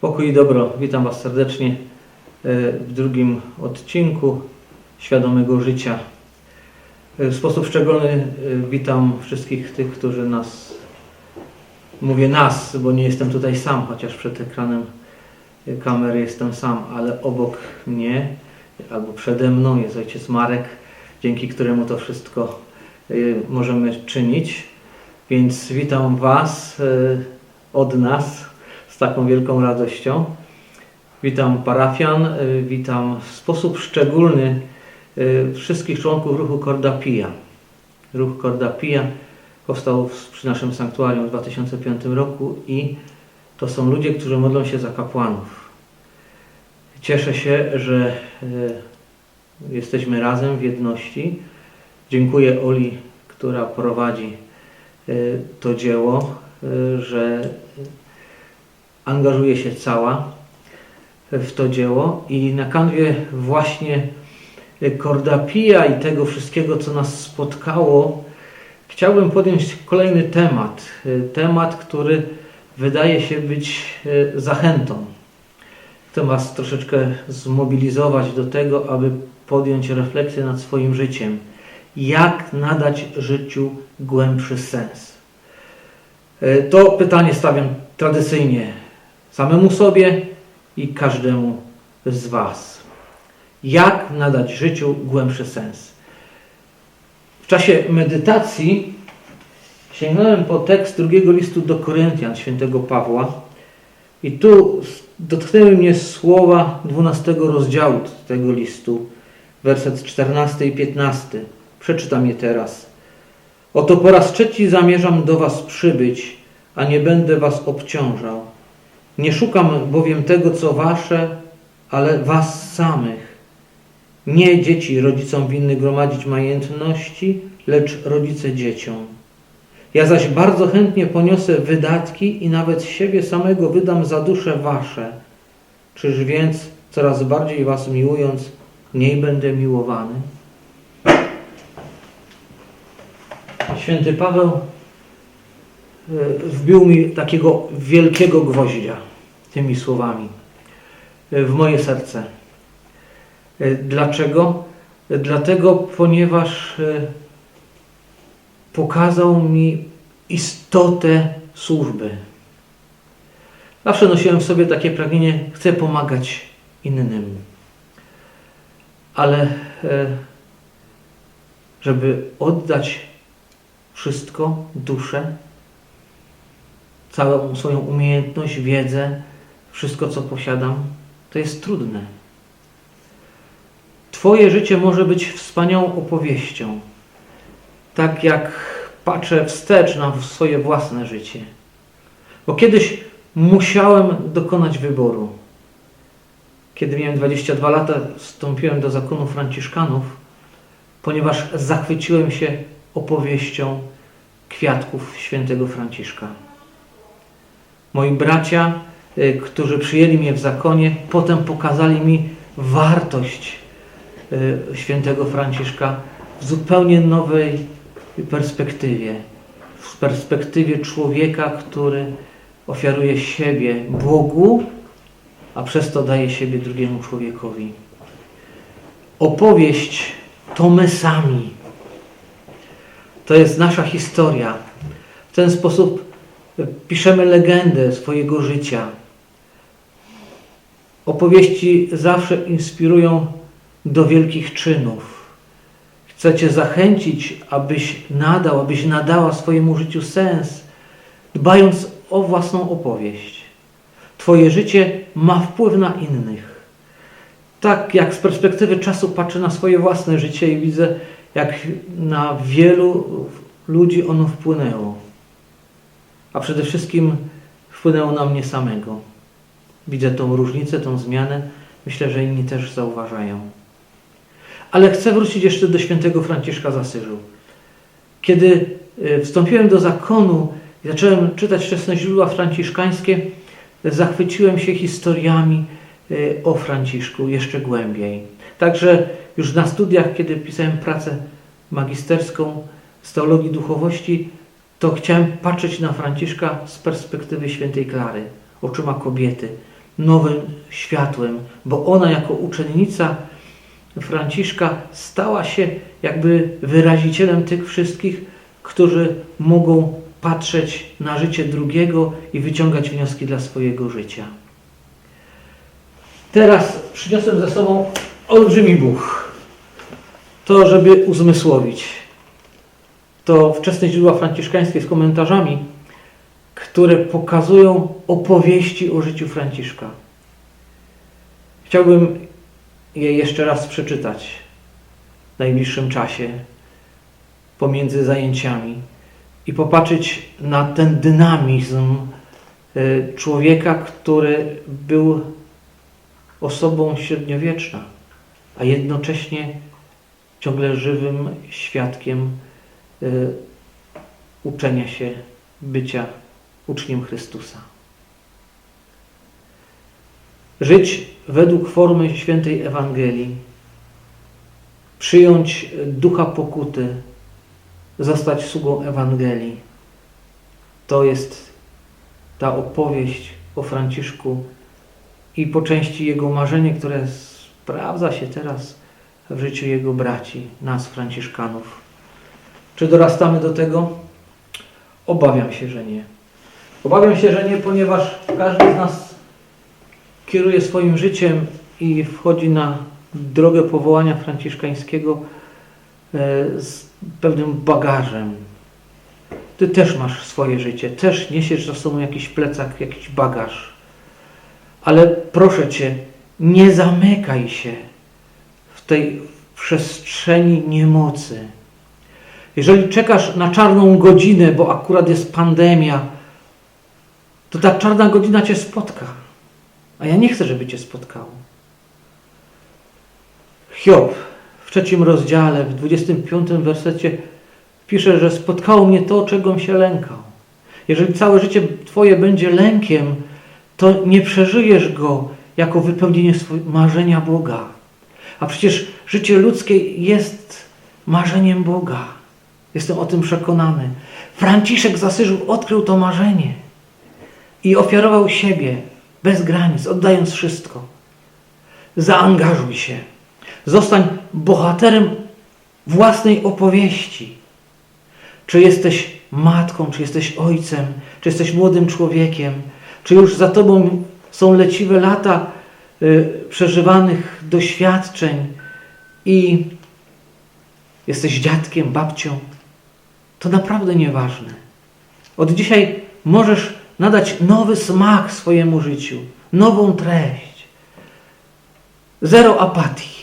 Pokój i dobro. Witam Was serdecznie e, w drugim odcinku Świadomego Życia. E, W sposób szczególny e, witam wszystkich tych, którzy nas, mówię nas, bo nie jestem tutaj sam, chociaż przed ekranem kamery jestem sam, ale obok mnie albo przede mną jest ojciec Marek, dzięki któremu to wszystko możemy czynić. Więc witam Was od nas taką wielką radością. Witam parafian, y, witam w sposób szczególny y, wszystkich członków ruchu Corda Pia. Ruch Corda Pia powstał przy naszym sanktuarium w 2005 roku i to są ludzie, którzy modlą się za kapłanów. Cieszę się, że y, jesteśmy razem w jedności. Dziękuję Oli, która prowadzi to dzieło, że angażuje się cała w to dzieło i na kanwie właśnie Kordapija i tego wszystkiego, co nas spotkało, chciałbym podjąć kolejny temat. Temat, który wydaje się być e, zachętą. Chcę Was troszeczkę zmobilizować do tego, aby podjąć refleksję nad swoim życiem. Jak nadać życiu głębszy sens? E, To pytanie stawiam tradycyjnie samemu sobie i każdemu z Was. Jak nadać życiu głębszy sens? W czasie medytacji sięgnąłem po tekst drugiego listu do Koryntian świętego Pawła i tu dotknęły mnie słowa 12 rozdziału tego listu, werset 14 i 15. Przeczytam je teraz. Oto po raz trzeci zamierzam do Was przybyć, a nie będę Was obciążał. Nie szukam bowiem tego, co wasze, ale was samych. Nie dzieci rodzicom winny gromadzić majętności, lecz rodzice dzieciom. Ja zaś bardzo chętnie poniosę wydatki i nawet siebie samego wydam za dusze wasze. Czyż więc coraz bardziej was miłując, mniej będę miłowany? Święty Paweł e, wbił mi takiego wielkiego gwoździa tymi słowami e, w moje serce. E, Dlaczego? E, Dlatego, ponieważ pokazał mi istotę służby. Zawsze nosiłem w sobie takie pragnienie, chcę pomagać innym. Ale żeby oddać wszystko, duszę, całą swoją umiejętność, wiedzę, wszystko co posiadam, to jest trudne. Twoje życie może być wspaniałą opowieścią. Tak jak patrzę wstecz na swoje własne życie. Bo kiedyś musiałem dokonać wyboru. Kiedy miałem 22 lata, wstąpiłem do zakonu Franciszkanów, ponieważ zachwyciłem się opowieścią kwiatków świętego Franciszka. Moi bracia, którzy przyjęli mnie w zakonie, potem pokazali mi wartość y, świętego Franciszka w zupełnie nowej perspektywie. W perspektywie człowieka, który ofiaruje siebie Bogu, a przez to daje siebie drugiemu człowiekowi. Opowieść to my sami. To jest nasza historia. W ten sposób piszemy legendę swojego życia. Opowieści zawsze inspirują do wielkich czynów. Chcę Cię zachęcić, abyś nadał, abyś nadała swojemu życiu sens, dbając o własną opowieść. Twoje życie ma wpływ na innych. Tak jak z perspektywy czasu patrzę na swoje własne życie i widzę, jak na wielu ludzi ono wpłynęło. A przede wszystkim wpłynęło na mnie samego. Widzę tą różnicę, tą zmianę. Myślę, że inni też zauważają. Ale chcę wrócić jeszcze do świętego Franciszka z Asyżu. Kiedy y, wstąpiłem do zakonu i zacząłem czytać wczesne źródła franciszkańskie, zachwyciłem się historiami y, o Franciszku jeszcze głębiej. Także już na studiach, kiedy pisałem pracę magisterską z teologii duchowości, to chciałem patrzeć na Franciszka z perspektywy świętej Klary, oczyma kobiety. Nowym światłem, bo ona jako uczennica Franciszka stała się jakby wyrazicielem tych wszystkich, którzy mogą patrzeć na życie drugiego i wyciągać wnioski dla swojego życia. Teraz przyniosłem ze sobą olbrzymi buch. To, żeby uzmysłowić. To wczesne źródła franciszkańskie z komentarzami, które pokazują opowieści o życiu Franciszka. Chciałbym je jeszcze raz przeczytać w najbliższym czasie pomiędzy zajęciami i popatrzeć na ten dynamizm y, człowieka, który był osobą średniowieczna, a jednocześnie ciągle żywym świadkiem y, uczenia się bycia uczniem Chrystusa. Żyć według formy świętej Ewangelii, przyjąć ducha pokuty, zostać sługą Ewangelii. To jest ta opowieść o Franciszku i po części jego marzenie, które sprawdza się teraz w życiu jego braci, nas Franciszkanów. Czy dorastamy do tego? Obawiam się, że nie. Obawiam się, że nie, ponieważ każdy z nas kieruje swoim życiem i wchodzi na drogę powołania franciszkańskiego e, z pewnym bagażem. Ty też masz swoje życie, też niesiesz za sobą jakiś plecak, jakiś bagaż. Ale proszę Cię, nie zamykaj się w tej przestrzeni niemocy. Jeżeli czekasz na czarną godzinę, bo akurat jest pandemia, to ta czarna godzina Cię spotka. A ja nie chcę, żeby Cię spotkało. Hiob w trzecim rozdziale, w 25 wersecie pisze, że spotkało mnie to, czego się lękał. Jeżeli całe życie Twoje będzie lękiem, to nie przeżyjesz go jako wypełnienie marzenia Boga. A przecież życie ludzkie jest marzeniem Boga. Jestem o tym przekonany. Franciszek z Asyżu odkrył to marzenie i ofiarował siebie bez granic, oddając wszystko. Zaangażuj się. Zostań bohaterem własnej opowieści. Czy jesteś matką, czy jesteś ojcem, czy jesteś młodym człowiekiem, czy już za tobą są leciwe lata y, przeżywanych doświadczeń i jesteś dziadkiem, babcią, to naprawdę nieważne. Od dzisiaj możesz nadać nowy smak swojemu życiu, nową treść. Zero apatii.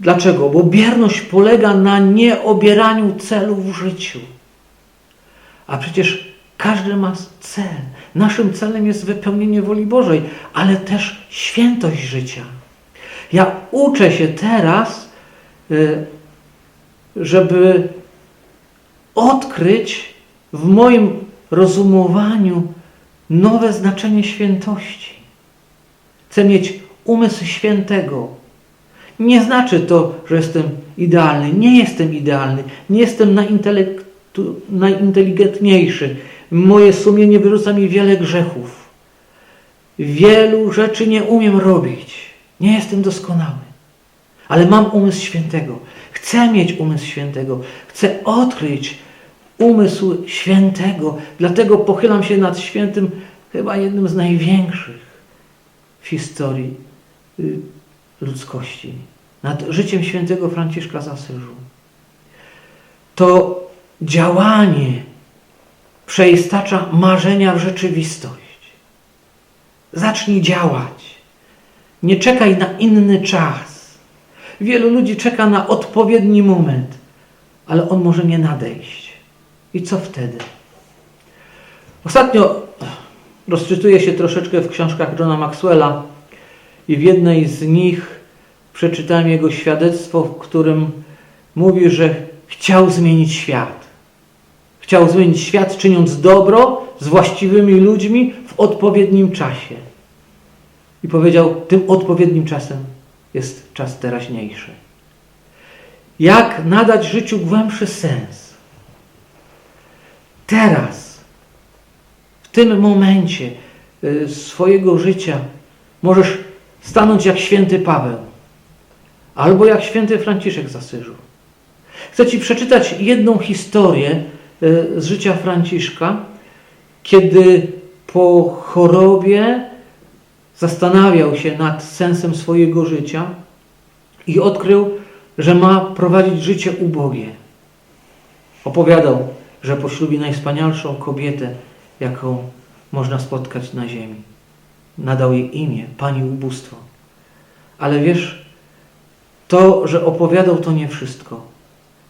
Dlaczego? Bo bierność polega na nieobieraniu celu w życiu. A przecież każdy ma cel. Naszym celem jest wypełnienie woli Bożej, ale też świętość życia. Ja uczę się teraz, y, żeby odkryć w moim rozumowaniu nowe znaczenie świętości. Chcę mieć umysł świętego. Nie znaczy to, że jestem idealny. Nie jestem idealny. Nie jestem najinteligentniejszy. Moje sumienie wyrzuca mi wiele grzechów. Wielu rzeczy nie umiem robić. Nie jestem doskonały. Ale mam umysł świętego. Chcę mieć umysł świętego. Chcę odkryć umysł świętego. Dlatego pochylam się nad świętym, chyba jednym z największych w historii y, ludzkości. Nad życiem świętego Franciszka z Asyżu. To działanie przeistacza marzenia w rzeczywistość. Zacznij działać. Nie czekaj na inny czas. Wielu ludzi czeka na odpowiedni moment, ale on może nie nadejść. I co wtedy? Ostatnio rozczytuję się troszeczkę w książkach Johna Maxwella i w jednej z nich przeczytałem jego świadectwo, w którym mówi, że chciał zmienić świat. Chciał zmienić świat, czyniąc dobro z właściwymi ludźmi w odpowiednim czasie. I powiedział, tym odpowiednim czasem jest czas teraźniejszy. Jak nadać życiu głębszy sens? Teraz, w tym momencie, y, swojego życia możesz stanąć jak święty Paweł albo jak święty Franciszek z Asyżu. Chcę Ci przeczytać jedną historię y, z życia Franciszka, kiedy po chorobie zastanawiał się nad sensem swojego życia i odkrył, że ma prowadzić życie ubogie. Opowiadał, że poślubi najwspanialszą kobietę, jaką można spotkać na ziemi. Nadał jej imię, Pani Ubóstwo. Ale wiesz, to, że opowiadał, to nie wszystko.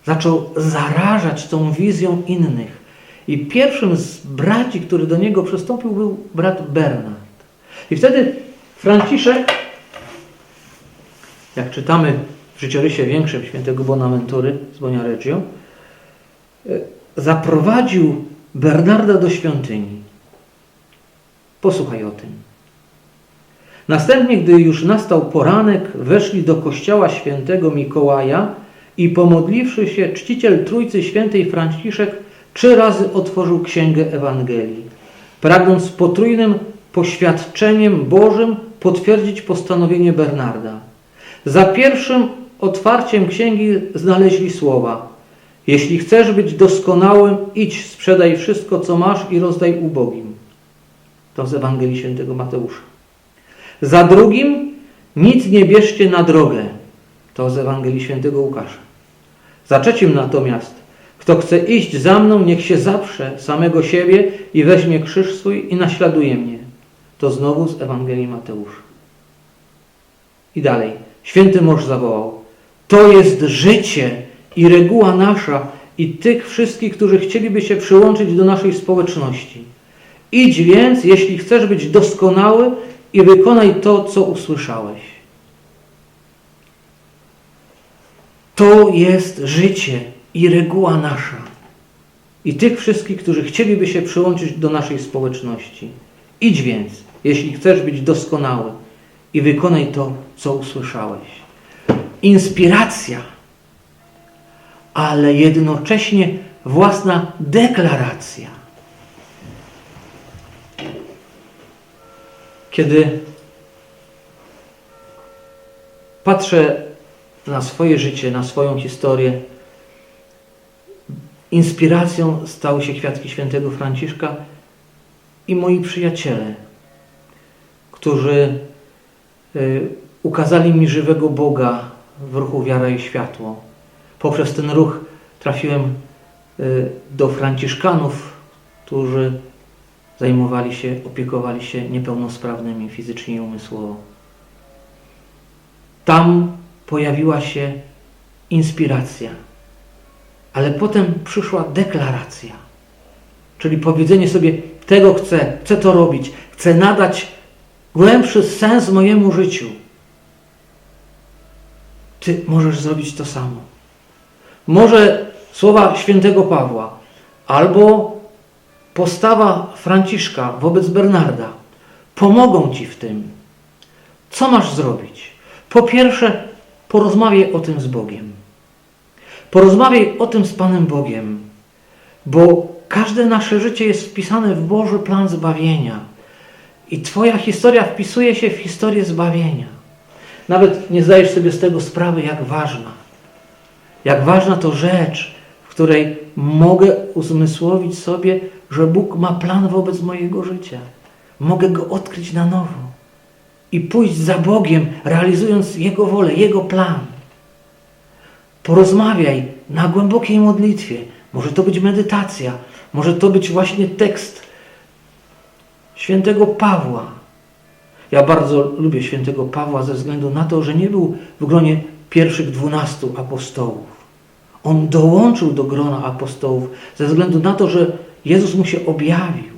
Zaczął zarażać tą wizją innych. I pierwszym z braci, który do niego przystąpił, był brat Bernard. I wtedy Franciszek, jak czytamy w życiorysie większym świętego Bonaventury z Boniareggio, zaprowadził Bernarda do świątyni. Posłuchaj o tym. Następnie, gdy już nastał poranek, weszli do kościoła świętego Mikołaja i pomodliwszy się, czciciel Trójcy Świętej Franciszek trzy razy otworzył Księgę Ewangelii, pragnąc potrójnym poświadczeniem Bożym potwierdzić postanowienie Bernarda. Za pierwszym otwarciem księgi znaleźli słowa: Jeśli chcesz być doskonałym, idź, sprzedaj wszystko, co masz i rozdaj ubogim. To z Ewangelii Świętego Mateusza. Za drugim, nic nie bierzcie na drogę. To z Ewangelii Świętego Łukasza. Za trzecim natomiast, kto chce iść za mną, niech się zaprze samego siebie i weźmie krzyż swój i naśladuje mnie. To znowu z Ewangelii Mateusza. I dalej. Święty mąż zawołał. To jest życie i reguła nasza i tych wszystkich, którzy chcieliby się przyłączyć do naszej społeczności. Idź więc, jeśli chcesz być doskonały i wykonaj to, co usłyszałeś. To jest życie i reguła nasza. I tych wszystkich, którzy chcieliby się przyłączyć do naszej społeczności. Idź więc, jeśli chcesz być doskonały i wykonaj to, co usłyszałeś. Inspiracja, ale jednocześnie własna deklaracja. Kiedy patrzę na swoje życie, na swoją historię, inspiracją stały się kwiatki świętego Franciszka i moi przyjaciele, którzy y, ukazali mi żywego Boga w ruchu Wiara i Światło. Poprzez ten ruch trafiłem y, do Franciszkanów, którzy zajmowali się, opiekowali się niepełnosprawnymi fizycznie i umysłowo. Tam pojawiła się inspiracja, ale potem przyszła deklaracja, czyli powiedzenie sobie, tego chcę, chcę to robić, chcę nadać głębszy sens mojemu życiu. Ty możesz zrobić to samo. Może słowa świętego Pawła albo postawa Franciszka wobec Bernarda pomogą Ci w tym. Co masz zrobić? Po pierwsze, porozmawiaj o tym z Bogiem. Porozmawiaj o tym z Panem Bogiem, bo każde nasze życie jest wpisane w Boży plan zbawienia. I Twoja historia wpisuje się w historię zbawienia. Nawet nie zdajesz sobie z tego sprawy, jak ważna. Jak ważna to rzecz, w której mogę uzmysłowić sobie, że Bóg ma plan wobec mojego życia. Mogę go odkryć na nowo i pójść za Bogiem, realizując Jego wolę, Jego plan. Porozmawiaj na głębokiej modlitwie. Może to być medytacja, może to być właśnie tekst świętego Pawła. Ja bardzo lubię świętego Pawła ze względu na to, że nie był w gronie pierwszych dwunastu apostołów. On dołączył do grona apostołów ze względu na to, że Jezus mu się objawił.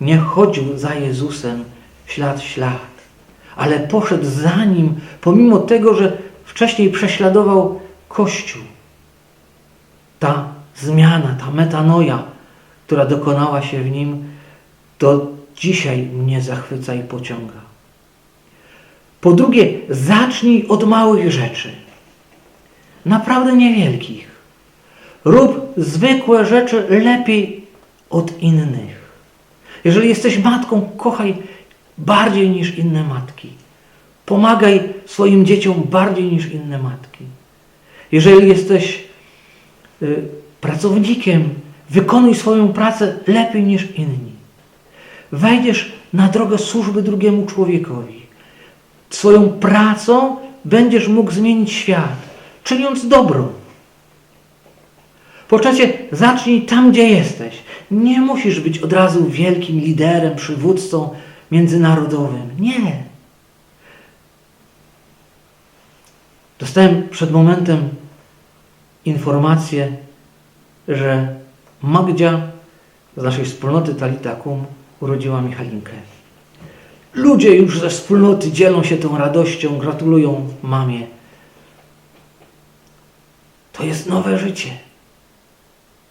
Nie chodził za Jezusem ślad w ślad, ale poszedł za nim, pomimo tego, że wcześniej prześladował Kościół. Ta zmiana, ta metanoja, która dokonała się w nim, to dzisiaj mnie zachwyca i pociąga. Po drugie, zacznij od małych rzeczy. Naprawdę niewielkich. Rób zwykłe rzeczy lepiej od innych. Jeżeli jesteś matką, kochaj bardziej niż inne matki. Pomagaj swoim dzieciom bardziej niż inne matki. Jeżeli jesteś y, pracownikiem, wykonuj swoją pracę lepiej niż inni. Wejdziesz na drogę służby drugiemu człowiekowi. Swoją pracą będziesz mógł zmienić świat, czyniąc dobro. Po trzecie, zacznij tam, gdzie jesteś. Nie musisz być od razu wielkim liderem, przywódcą międzynarodowym. Nie. Dostałem przed momentem informację, że Magdzia z naszej wspólnoty Talita Kum urodziła Michalinkę. Ludzie już ze wspólnoty dzielą się tą radością, gratulują mamie. To jest nowe życie.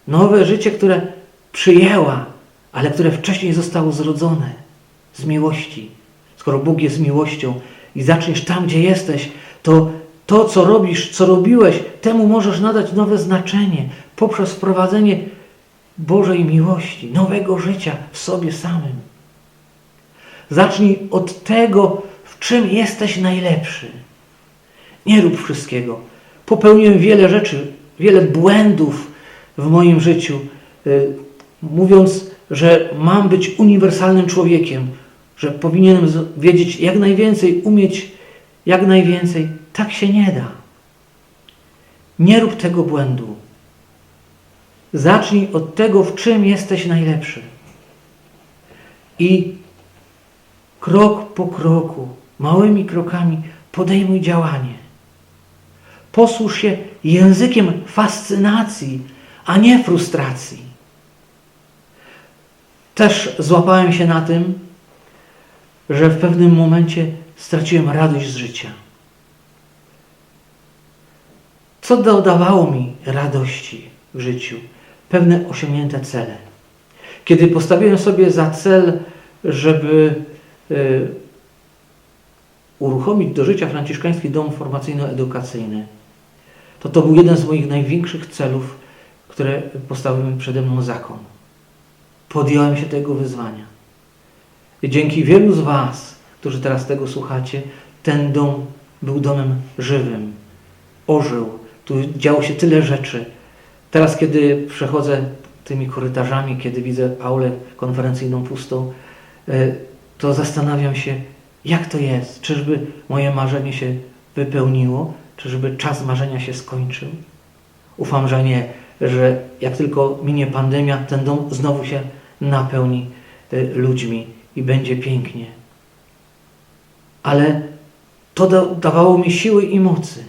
Nowe życie, które przyjęła, ale które wcześniej zostało zrodzone z miłości. Skoro Bóg jest miłością i zaczniesz tam, gdzie jesteś, to to, co robisz, co robiłeś, temu możesz nadać nowe znaczenie poprzez wprowadzenie Bożej miłości, nowego życia w sobie samym. Zacznij od tego, w czym jesteś najlepszy. Nie rób wszystkiego. Popełniłem wiele rzeczy, wiele błędów w moim życiu, y, mówiąc, że mam być uniwersalnym człowiekiem, że powinienem wiedzieć jak najwięcej, umieć jak najwięcej. Tak się nie da. Nie rób tego błędu. Zacznij od tego, w czym jesteś najlepszy. I krok po kroku, małymi krokami podejmuj działanie. Posłuż się językiem fascynacji, a nie frustracji. Też złapałem się na tym, że w pewnym momencie straciłem radość z życia. Co dodawało mi radości w życiu? Pewne osiągnięte cele. Kiedy postawiłem sobie za cel, żeby y, uruchomić do życia franciszkański dom formacyjno-edukacyjny, to to był jeden z moich największych celów, które postawił przede mną zakon. Podjąłem się tego wyzwania. I dzięki wielu z Was, którzy teraz tego słuchacie, ten dom był domem żywym, ożył, tu działo się tyle rzeczy. Teraz, kiedy przechodzę tymi korytarzami, kiedy widzę aulę konferencyjną pustą, e, to zastanawiam się, jak to jest. Czyżby moje marzenie się wypełniło? Czyżby czas marzenia się skończył? Ufam, że nie, że jak tylko minie pandemia, ten dom znowu się napełni e, ludźmi i będzie pięknie. Ale to dawało mi siły i mocy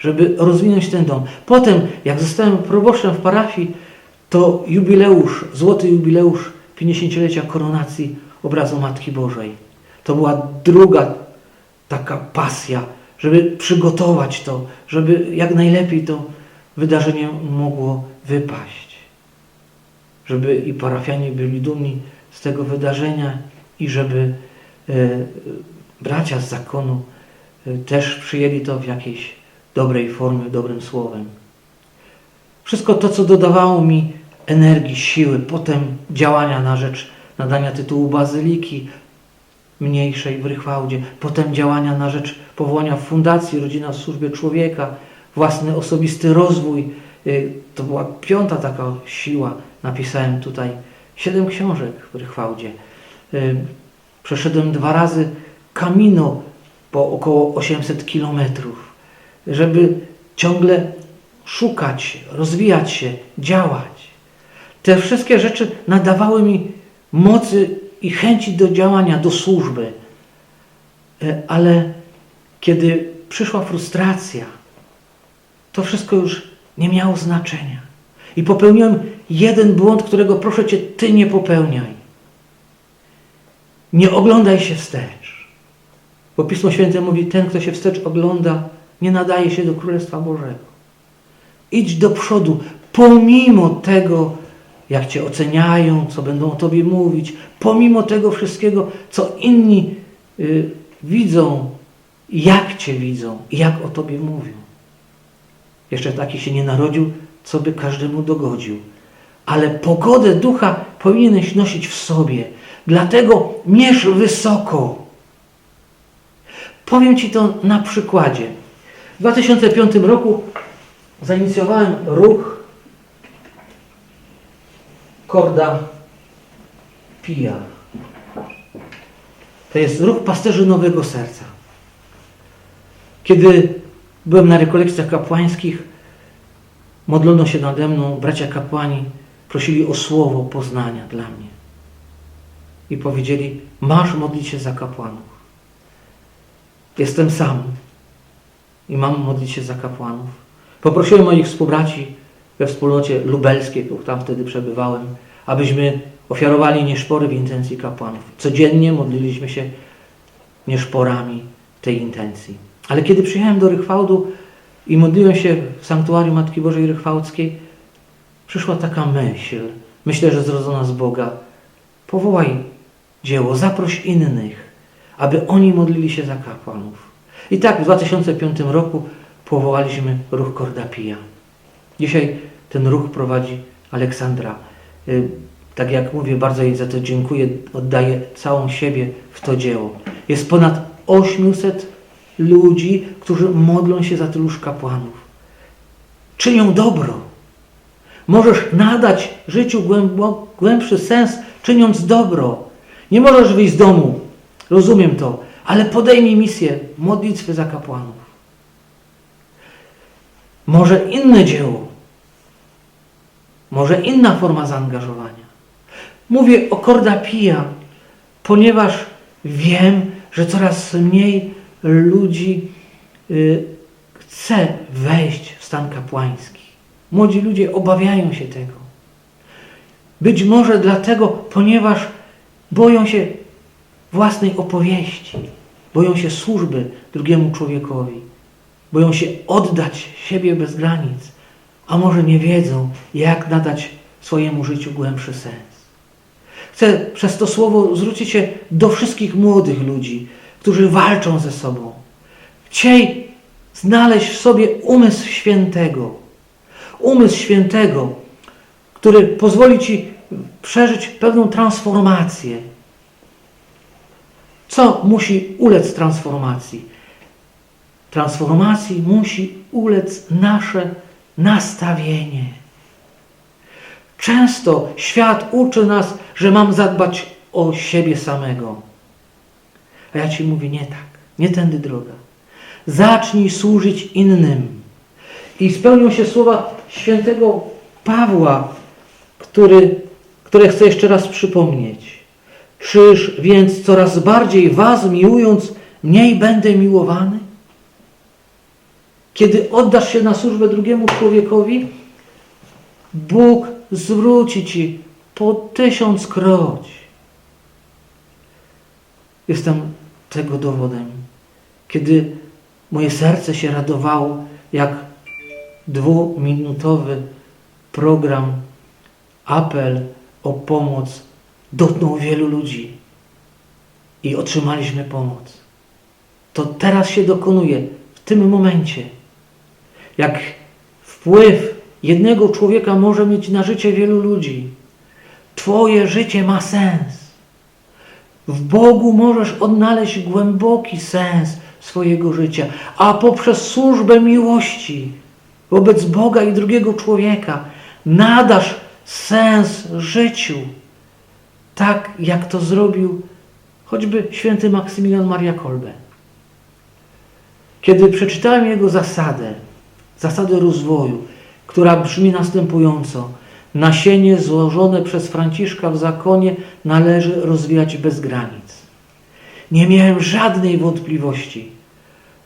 żeby rozwinąć ten dom. Potem, jak zostałem proboszczem w parafii, to jubileusz, złoty jubileusz 50-lecia koronacji obrazu Matki Bożej. To była druga taka pasja, żeby przygotować to, żeby jak najlepiej to wydarzenie mogło wypaść. Żeby i parafianie byli dumni z tego wydarzenia i żeby e, bracia z zakonu e, też przyjęli to w jakiejś dobrej formy, dobrym słowem. Wszystko to, co dodawało mi energii, siły, potem działania na rzecz nadania tytułu bazyliki mniejszej w Rychwałdzie, potem działania na rzecz powołania fundacji Rodzina w Służbie Człowieka, własny osobisty rozwój. Y, to była piąta taka siła. Napisałem tutaj siedem książek w Rychwałdzie. Y, przeszedłem dwa razy Camino po około 800 kilometrów żeby ciągle szukać, rozwijać się, działać. Te wszystkie rzeczy nadawały mi mocy i chęci do działania, do służby. E, ale kiedy przyszła frustracja, to wszystko już nie miało znaczenia. I popełniłem jeden błąd, którego proszę Cię, Ty nie popełniaj. Nie oglądaj się wstecz. Bo Pismo Święte mówi, ten, kto się wstecz ogląda, nie nadaje się do Królestwa Bożego. Idź do przodu, pomimo tego, jak Cię oceniają, co będą o Tobie mówić, pomimo tego wszystkiego, co inni y, widzą, jak Cię widzą i jak o Tobie mówią. Jeszcze taki się nie narodził, co by każdemu dogodził. Ale pogodę ducha powinieneś nosić w sobie. Dlatego mierz wysoko. Powiem Ci to na przykładzie. W 2005 roku zainicjowałem ruch Korda Pija. To jest ruch pasterzy Nowego Serca. Kiedy byłem na rekolekcjach kapłańskich, modlono się nade mną, bracia kapłani prosili o słowo poznania dla mnie. I powiedzieli, masz modlić się za kapłanów. Jestem sam i mam modlić się za kapłanów. Poprosiłem moich współbraci we wspólnocie lubelskiej, bo tam wtedy przebywałem, abyśmy ofiarowali nieszpory w intencji kapłanów. Codziennie modliliśmy się nieszporami tej intencji. Ale kiedy przyjechałem do Rychwałdu i modliłem się w sanktuarium Matki Bożej Rychwałdzkiej, przyszła taka myśl, myślę, że zrodzona z Boga, powołaj dzieło, zaproś innych, aby oni modlili się za kapłanów. I tak w 2005 roku powołaliśmy ruch Kordapija. Dzisiaj ten ruch prowadzi Aleksandra. Y, Tak jak mówię, bardzo jej za to dziękuję, oddaję całą siebie w to dzieło. Jest ponad 800 ludzi, którzy modlą się za tyluż kapłanów. Czynią dobro. Możesz nadać życiu głębszy sens, czyniąc dobro. Nie możesz wyjść z domu, rozumiem to, ale podejmij misję modlitwy za kapłanów. Może inne dzieło, może inna forma zaangażowania. Mówię o Korda Pija, ponieważ wiem, że coraz mniej ludzi y, chce wejść w stan kapłański. Młodzi ludzie obawiają się tego. Być może dlatego, ponieważ boją się własnej opowieści, boją się służby drugiemu człowiekowi, boją się oddać siebie bez granic, a może nie wiedzą, jak nadać swojemu życiu głębszy sens. Chcę przez to słowo zwrócić się do wszystkich młodych ludzi, którzy walczą ze sobą. Chciej znaleźć w sobie umysł świętego. Umysł świętego, który pozwoli Ci przeżyć pewną transformację. Co musi ulec transformacji? Transformacji musi ulec nasze nastawienie. Często świat uczy nas, że mam zadbać o siebie samego. A ja Ci mówię, nie tak, nie tędy droga. Zacznij służyć innym. I spełnią się słowa świętego Pawła, który, które chcę jeszcze raz przypomnieć. Czyż więc coraz bardziej Was miłując, mniej będę miłowany? Kiedy oddasz się na służbę drugiemu człowiekowi, Bóg zwróci Ci po tysiąckroć. Jestem tego dowodem. Kiedy moje serce się radowało, jak dwuminutowy program, apel o pomoc dotknął wielu ludzi i otrzymaliśmy pomoc. To teraz się dokonuje, w tym momencie. Jak wpływ jednego człowieka może mieć na życie wielu ludzi. Twoje życie ma sens. W Bogu możesz odnaleźć głęboki sens swojego życia, a poprzez służbę miłości wobec Boga i drugiego człowieka nadasz sens życiu. Tak jak to zrobił choćby święty Maksymilian Maria Kolbe. Kiedy przeczytałem jego zasadę, zasadę rozwoju, która brzmi następująco. Nasienie złożone przez Franciszka w zakonie należy rozwijać bez granic. Nie miałem żadnej wątpliwości,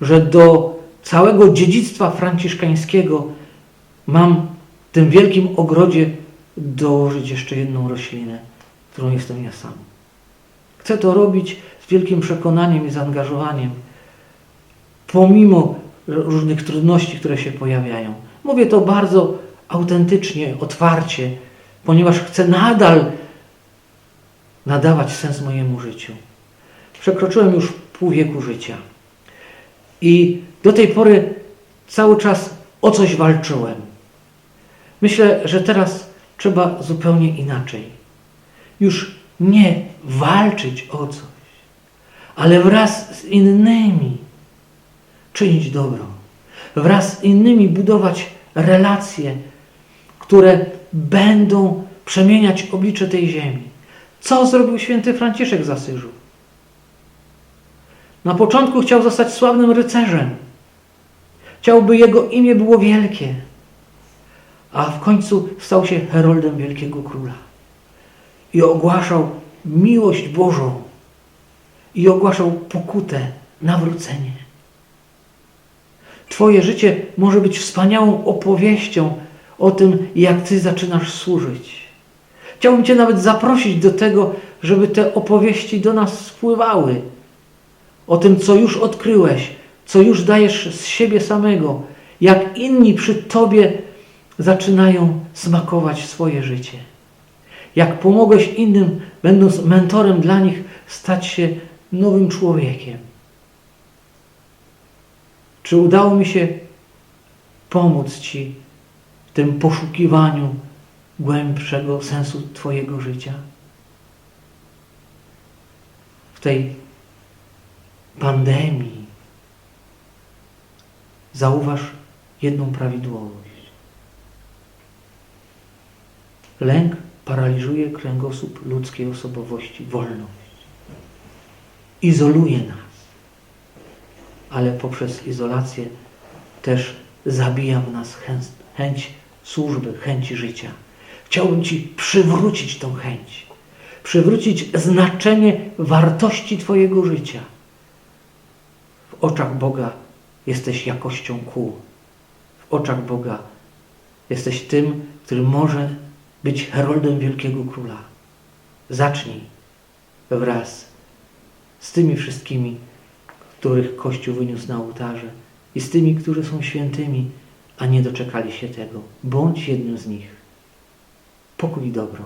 że do całego dziedzictwa franciszkańskiego mam w tym wielkim ogrodzie dołożyć jeszcze jedną roślinę, którą jestem ja sam. Chcę to robić z wielkim przekonaniem i zaangażowaniem, pomimo różnych trudności, które się pojawiają. Mówię to bardzo autentycznie, otwarcie, ponieważ chcę nadal nadawać sens mojemu życiu. Przekroczyłem już pół wieku życia i do tej pory cały czas o coś walczyłem. Myślę, że teraz trzeba zupełnie inaczej. Już nie walczyć o coś, ale wraz z innymi czynić dobro. Wraz z innymi budować relacje, które będą przemieniać oblicze tej ziemi. Co zrobił święty Franciszek z Asyżu? Na początku chciał zostać sławnym rycerzem. Chciał, by jego imię było wielkie. A w końcu stał się heroldem wielkiego króla. I ogłaszał miłość Bożą. I ogłaszał pokutę, nawrócenie. Twoje życie może być wspaniałą opowieścią o tym, jak Ty zaczynasz służyć. Chciałbym Cię nawet zaprosić do tego, żeby te opowieści do nas spływały. O tym, co już odkryłeś, co już dajesz z siebie samego, jak inni przy Tobie zaczynają smakować swoje życie. Jak pomogłeś innym, będąc mentorem dla nich, stać się nowym człowiekiem. Czy udało mi się pomóc Ci w tym poszukiwaniu głębszego sensu Twojego życia? W tej pandemii zauważ jedną prawidłowość. Lęk paraliżuje kręgosłup ludzkiej osobowości, wolność. Izoluje nas ale poprzez izolację też zabija w nas chęć, chęć służby, chęć życia. Chciałbym Ci przywrócić tą chęć, przywrócić znaczenie wartości Twojego życia. W oczach Boga jesteś jakością kół. W oczach Boga jesteś tym, który może być heroldem wielkiego króla. Zacznij wraz z tymi wszystkimi których Kościół wyniósł na ołtarze i z tymi, którzy są świętymi, a nie doczekali się tego. Bądź jednym z nich. Pokój i dobro.